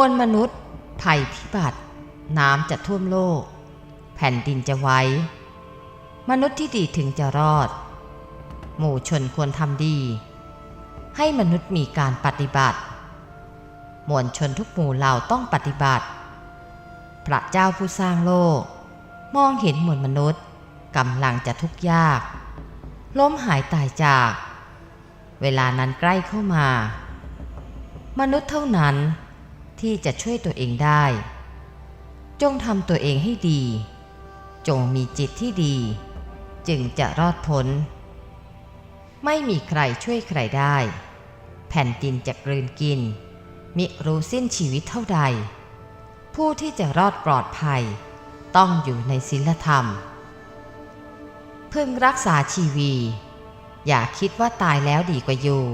มวลมนุษย์ ภัยพิบัติ น้ำจะท่วมโลก แผ่นดินจะไว้ มนุษย์ที่ดีถึงจะรอด หมู่ชนควรทำดี ให้มนุษย์มีการปฏิบัติ มวลชนทุกหมู่เหล่าต้องปฏิบัติ พระเจ้าผู้สร้างโลก มองเห็นมวลมนุษย์กำลังจะทุกข์ยาก ล้มหายตายจาก เวลานั้นใกล้เข้ามา มนุษย์เท่านั้น ที่จะช่วยตัวเองได้ จงทำตัวเองให้ดี จงมีจิตที่ดี จึงจะรอดพ้น ไม่มีใครช่วยใครได้ แผ่นดินจะกลืนกิน มิรู้สิ้นชีวิตเท่าใด ผู้ที่จะรอดปลอดภัย ต้องอยู่ในศีลธรรม พึงรักษาชีวี อย่าคิดว่าตายแล้วดีกว่าอยู่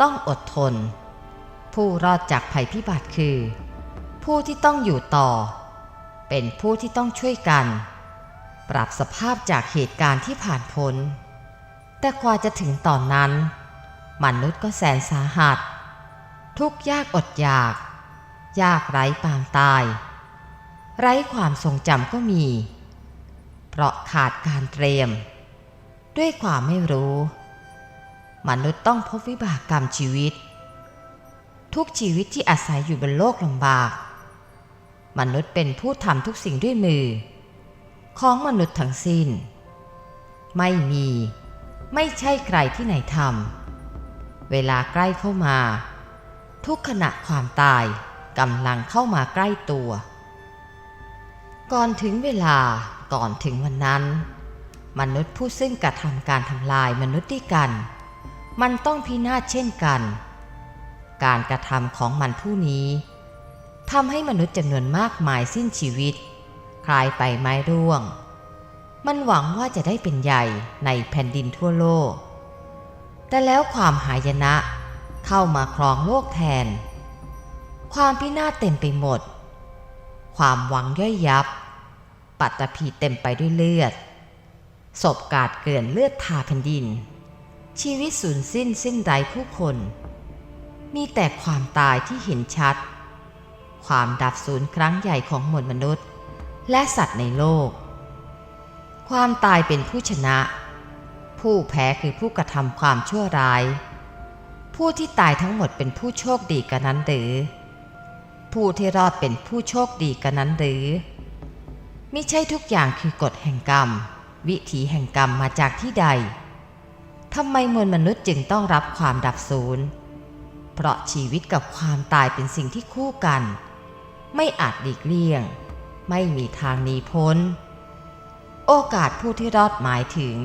ต้องอดทน ผู้รอดจากภัยพิบัติคือ ผู้ที่ต้องอยู่ต่อ เป็นผู้ที่ต้องช่วยกัน ปรับสภาพจากเหตุการณ์ที่ผ่านพ้น แต่กว่าจะถึงตอนนั้น มนุษย์ก็แสนสาหัส ทุกยากอดอยาก ยากไร้ปางตาย ไร้ความทรงจำก็มี เพราะขาดการเตรียม ด้วยความไม่รู้ มนุษย์ต้องพบวิบากกรรมชีวิต ทุกชีวิตที่อาศัยอยู่บนโลกลำบาก มนุษย์เป็นผู้ทำทุกสิ่งด้วยมือ ของมนุษย์ทั้งสิ้น ไม่มี ไม่ใช่ใครที่ไหนทำเวลาใกล้เข้ามา ทุกขณะความตายกำลังเข้ามาใกล้ตัว ก่อนถึงเวลาก่อนถึงวันนั้น มนุษย์ผู้ซึ่งกระทำการทำลายมนุษย์ด้วยกัน มันต้องพินาศเช่นกัน การกระทำของมันผู้นี้ทำให้มนุษย์จำนวนมากมายสิ้นชีวิต คลายไปไม้ร่วง มันหวังว่าจะได้เป็นใหญ่ในแผ่นดินทั่วโลก แต่แล้วความหายนะเข้ามาครองโลกแทน ความพินาศเต็มไปหมด ความหวังย่อยยับ ปัตตภีเต็มไปด้วยเลือด ศพกาดเกลื่อนเลือดทาแผ่นดิน ชีวิตสูญสิ้นสิ้นไร้ผู้คน มีแต่ความตายที่เห็นชัด ความดับสูญครั้งใหญ่ของมวลมนุษย์ และสัตว์ในโลก ความตายเป็นผู้ชนะ ผู้แพ้คือผู้กระทำความชั่วร้าย ผู้ที่ตายทั้งหมดเป็นผู้โชคดีกันนั้นหรือ ผู้ที่รอดเป็นผู้โชคดีกันนั้นหรือมิใช่ทุกอย่างคือกฎแห่งกรรม วิถีแห่งกรรมมาจากที่ใดทำไมมวลมนุษย์จึงต้องรับความดับสูญ เพราะชีวิตกับความตายเป็นสิ่งที่คู่กัน ไม่อาจหลีกเลี่ยง ไม่มีทางหนีพ้น โอกาสผู้ที่รอดหมายถึง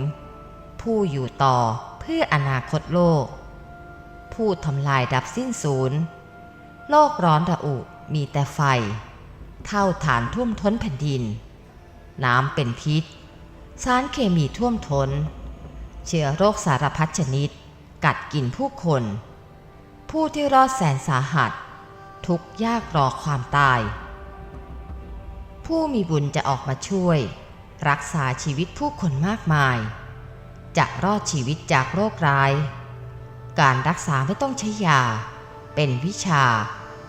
ผู้อยู่ต่อเพื่ออนาคตโลก ผู้ทำลายดับสิ้นศูนย์ โลกร้อนระอุมีแต่ไฟ เท่าฐานท่วมท้นแผ่นดิน น้ำเป็นพิษ สารเคมีท่วมท้น เชื้อโรคสารพัดชนิด กัดกินผู้คน ผู้ที่รอดแสนสาหัส ทุกยากรอความตาย ผู้มีบุญจะออกมาช่วย รักษาชีวิตผู้คนมากมาย จะรอดชีวิตจากโรคร้าย การรักษาไม่ต้องใช้ยา เป็นวิชา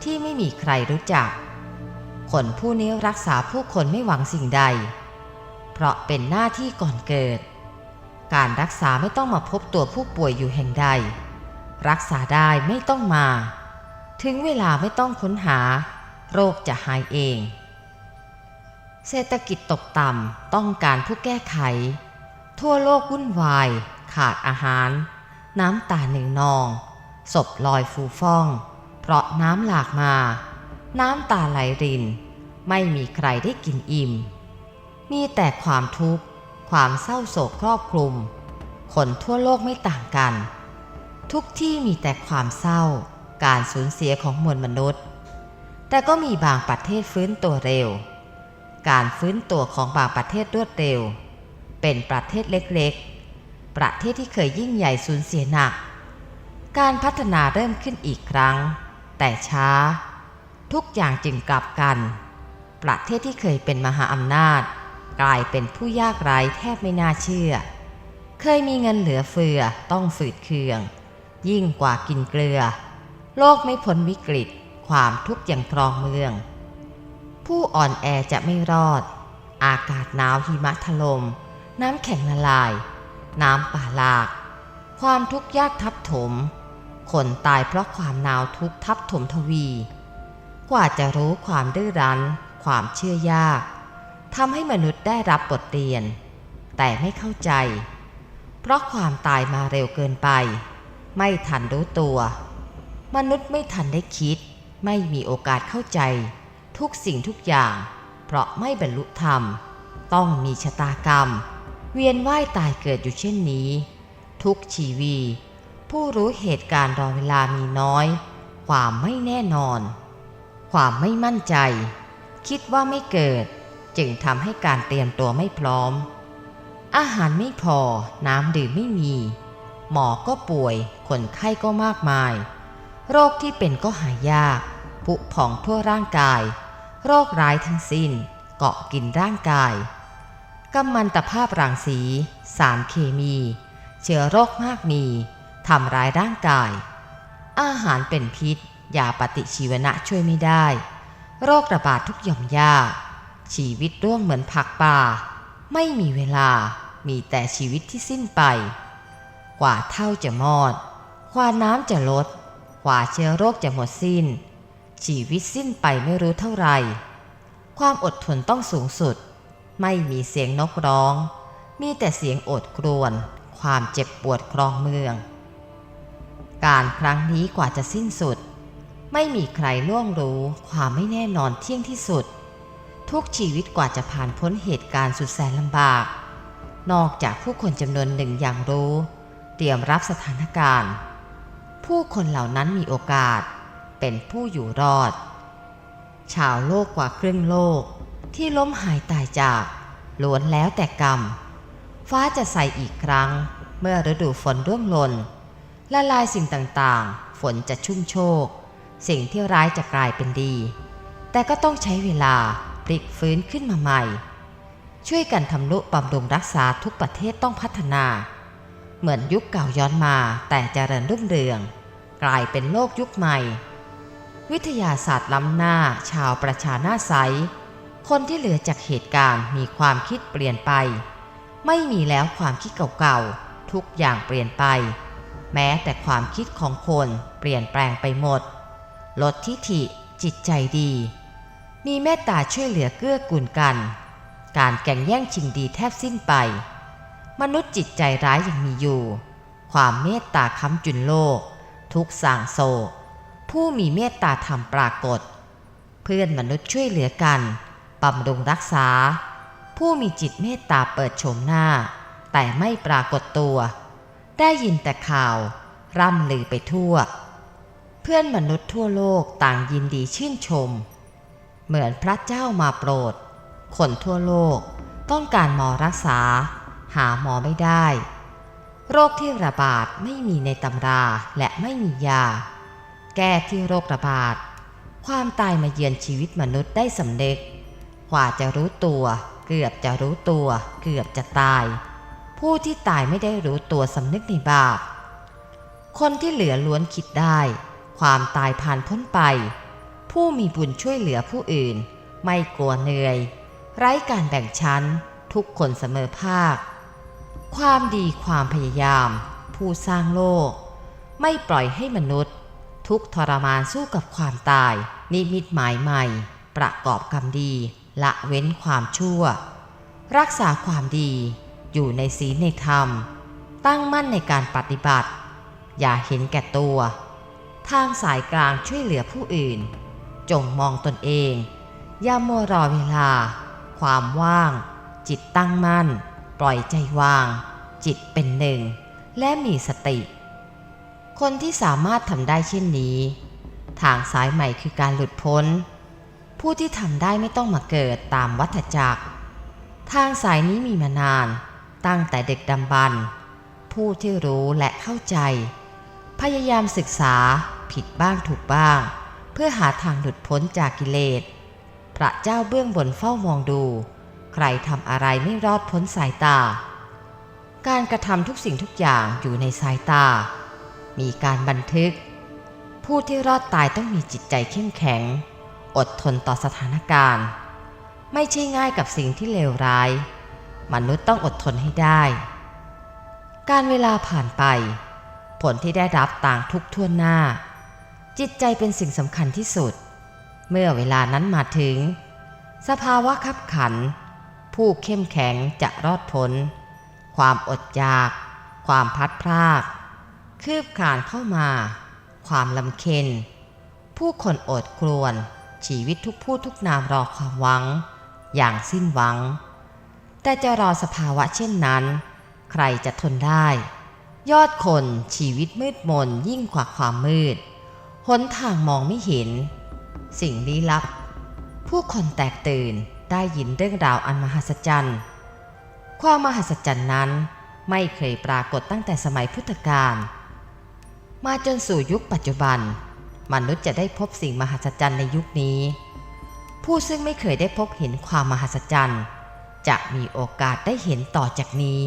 ที่ไม่มีใครรู้จัก คนผู้นี้รักษาผู้คนไม่หวังสิ่งใด เพราะเป็นหน้าที่ก่อนเกิด การรักษาไม่ต้องมาพบตัวผู้ป่วยอยู่แห่งใด รักษาได้ไม่ต้องมา ถึงเวลาไม่ต้องค้นหา โรคจะหายเอง เศรษฐกิจตกต่ำต้องการผู้แก้ไข ทั่วโลกวุ่นวาย ขาดอาหาร น้ำตาหนึ่งนอง ศพลอยฟูฟ่อง เพราะน้ำหลากมา น้ำตาไหลริน ไม่มีใครได้กินอิ่ม มีแต่ความทุกข์ ความเศร้าโศกครอบคลุม คนทั่วโลกไม่ต่างกัน ทุกที่มีแต่ความเศร้า การสูญเสียของมวลมนุษย์ แต่ก็มีบางประเทศฟื้นตัวเร็ว การฟื้นตัวของบางประเทศรวดเร็ว เป็นประเทศเล็กๆ ประเทศที่เคยยิ่งใหญ่สูญเสียหนัก การพัฒนาเริ่มขึ้นอีกครั้ง แต่ช้า ทุกอย่างจึงกลับกัน ประเทศที่เคยเป็นมหาอำนาจ กลายเป็นผู้ยากไร้แทบไม่น่าเชื่อ เคยมีเงินเหลือเฟือต้องฝืดเคือง ยิ่งกว่ากินเกลือ โลกไม่พ้นวิกฤต ความทุกข์อย่างครองเมือง ผู้อ่อนแอจะไม่รอด อากาศหนาวหิมะถลม่มน้ำแข็งละลาย น้ำป่าหลาก ความทุกข์ยากทับถม คนตายเพราะความหนาวทุกข์ทับถมทวี กว่าจะรู้ความดื้อรั้น ความเชื่อยากทำให้มนุษย์ได้รับบทเรียน แต่ไม่เข้าใจ เพราะความตายมาเร็วเกินไป ไม่ทันรู้ตัว มนุษย์ไม่ทันได้คิด ไม่มีโอกาสเข้าใจ ทุกสิ่งทุกอย่าง เพราะไม่บรรลุธรรม ต้องมีชะตากรรม เวียนว่ายตายเกิดอยู่เช่นนี้ ทุกชีวี ผู้รู้เหตุการณ์รอเวลามีน้อย ความไม่แน่นอน ความไม่มั่นใจ คิดว่าไม่เกิด จึงทำให้การเตรียมตัวไม่พร้อม อาหารไม่พอน้ำดื่มไม่มี หมอก็ป่วย คนไข้ก็มากมาย โรคที่เป็นก็หายากผุผ่องทั่วร่างกาย โรคร้ายทั้งสิ้น เกาะกินร่างกายกัมมันตภาพรังสี สารเคมี เชื้อโรคมากมีทำร้ายร่างกาย อาหารเป็นพิษยาปฏิชีวนะช่วยไม่ได้ โรคระบาดทุกหย่อมยาชีวิตร่วงเหมือนผักป่า ไม่มีเวลามีแต่ชีวิตที่สิ้นไป กว่าเท่าจะมอด กว่าน้ำจะลด กว่าเชื้อโรคจะหมดสิ้น ชีวิตสิ้นไปไม่รู้เท่าไหร่ ความอดทนต้องสูงสุด ไม่มีเสียงนกร้อง มีแต่เสียงโอดครวญความเจ็บปวดครองเมือง การครั้งนี้กว่าจะสิ้นสุด ไม่มีใครล่วงรู้ความไม่แน่นอนเที่ยงที่สุด ทุกชีวิตกว่าจะผ่านพ้นเหตุการณ์สุดแสนลำบากนอกจากผู้คนจำนวนหนึ่งอย่างรู้ เตรียมรับสถานการณ์ ผู้คนเหล่านั้นมีโอกาสเป็นผู้อยู่รอด ชาวโลกกว่าครึ่งโลกที่ล้มหายตายจากล้วนแล้วแต่กรรม ฟ้าจะใสอีกครั้งเมื่อฤดูฝนร่วงหล่นละลายสิ่งต่างๆ ฝนจะชุ่มโชคสิ่งที่ร้ายจะกลายเป็นดี แต่ก็ต้องใช้เวลาพลิกฟื้นขึ้นมาใหม่ ช่วยกันทำนุบำรุงรักษาทุกประเทศต้องพัฒนา เหมือนยุคเก่าย้อนมาแต่เจริญรุ่งเรือง กลายเป็นโลกยุคใหม่ วิทยาศาสตร์ล้ำหน้าชาวประชาหน้าใส คนที่เหลือจากเหตุการณ์มีความคิดเปลี่ยนไป ไม่มีแล้วความคิดเก่าๆ ทุกอย่างเปลี่ยนไป แม้แต่ความคิดของคนเปลี่ยนแปลงไปหมด ลดทิฐิจิตใจดี มีเมตตาช่วยเหลือเกื้อกูลกัน การแก่งแย่งชิงดีแทบสิ้นไป มนุษย์จิตใจร้ายยังมีอยู่ ความเมตตาค้ำจุนโลก ทุกสั่งโศก ผู้มีเมตตาธรรมปรากฏ เพื่อนมนุษย์ช่วยเหลือกันบำรุงรักษา ผู้มีจิตเมตตาเปิดโฉมหน้า แต่ไม่ปรากฏตัว ได้ยินแต่ข่าว ร่ำลือไปทั่ว เพื่อนมนุษย์ทั่วโลกต่างยินดีชื่นชม เหมือนพระเจ้ามาโปรด คนทั่วโลกต้องการหมอรักษา หาหมอไม่ได้ โรคที่ระบาดไม่มีในตำราและไม่มียา แก้ที่โรคระบาด ความตายมาเยือนชีวิตมนุษย์ได้สำเร็จกว่าจะรู้ตัว เกือบจะรู้ตัว เกือบจะตาย ผู้ที่ตายไม่ได้รู้ตัวสำนึกในบาปคนที่เหลือล้วนคิดได้ ความตายผ่านพ้นไป ผู้มีบุญช่วยเหลือผู้อื่น ไม่กลัวเหนื่อย ไร้การแบ่งชั้น ทุกคนเสมอภาค ความดีความพยายาม ผู้สร้างโลก ไม่ปล่อยให้มนุษย์ ทุกทรมานสู้กับความตาย นิมิตหมายใหม่ ประกอบกรรมดี ละเว้นความชั่ว รักษาความดีอยู่ในศีลในธรรม ตั้งมั่นในการปฏิบัติ อย่าเห็นแก่ตัว ทางสายกลางช่วยเหลือผู้อื่น จงมองตนเอง อย่ามัวรอเวลา ความว่าง จิตตั้งมั่น ล่อยใจวาง จิตเป็นหนึ่ง และมีสติ คนที่สามารถทำได้เช่นนี้ ทางสายใหม่คือการหลุดพ้น ผู้ที่ทำได้ไม่ต้องมาเกิดตามวัฏจักร ทางสายนี้มีมานาน ตั้งแต่เด็กดำบรรผู้ที่รู้และเข้าใจ พยายามศึกษาผิดบ้างถูกบ้าง เพื่อหาทางหลุดพ้นจากกิเลส พระเจ้าเบื้องบนเฝ้ามองดู ใครทำอะไรไม่รอดพ้นสายตา การกระทำทุกสิ่งทุกอย่างอยู่ในสายตา มีการบันทึก ผู้ที่รอดตายต้องมีจิตใจเข้มแข็ง อดทนต่อสถานการณ์ ไม่ใช่ง่ายกับสิ่งที่เลวร้าย มนุษย์ต้องอดทนให้ได้ การเวลาผ่านไป ผลที่ได้รับต่างทุกท่วนหน้า จิตใจเป็นสิ่งสำคัญที่สุด เมื่อเวลานั้นมาถึงสภาวะขับขัน ผู้เข้มแข็งจะรอดพ้น ความอดอยาก ความพัดพรากคืบคลานเข้ามา ความลำเค็น ผู้คนอดกลวน ชีวิตทุกผู้ทุกนามรอความหวัง อย่างสิ้นหวัง แต่จะรอสภาวะเช่นนั้น ใครจะทนได้ ยอดคนชีวิตมืดมนยิ่งกว่าความมืด หนทางมองไม่เห็น สิ่งลี้ลับ ผู้คนแตกตื่น ได้ยินเรื่องราวอันมหัศจรรย์ ความมหัศจรรย์นั้นไม่เคยปรากฏตั้งแต่สมัยพุทธกาล มาจนสู่ยุคปัจจุบัน มนุษย์จะได้พบสิ่งมหัศจรรย์ในยุคนี้ ผู้ซึ่งไม่เคยได้พบเห็นความมหัศจรรย์ จะมีโอกาสได้เห็นต่อจากนี้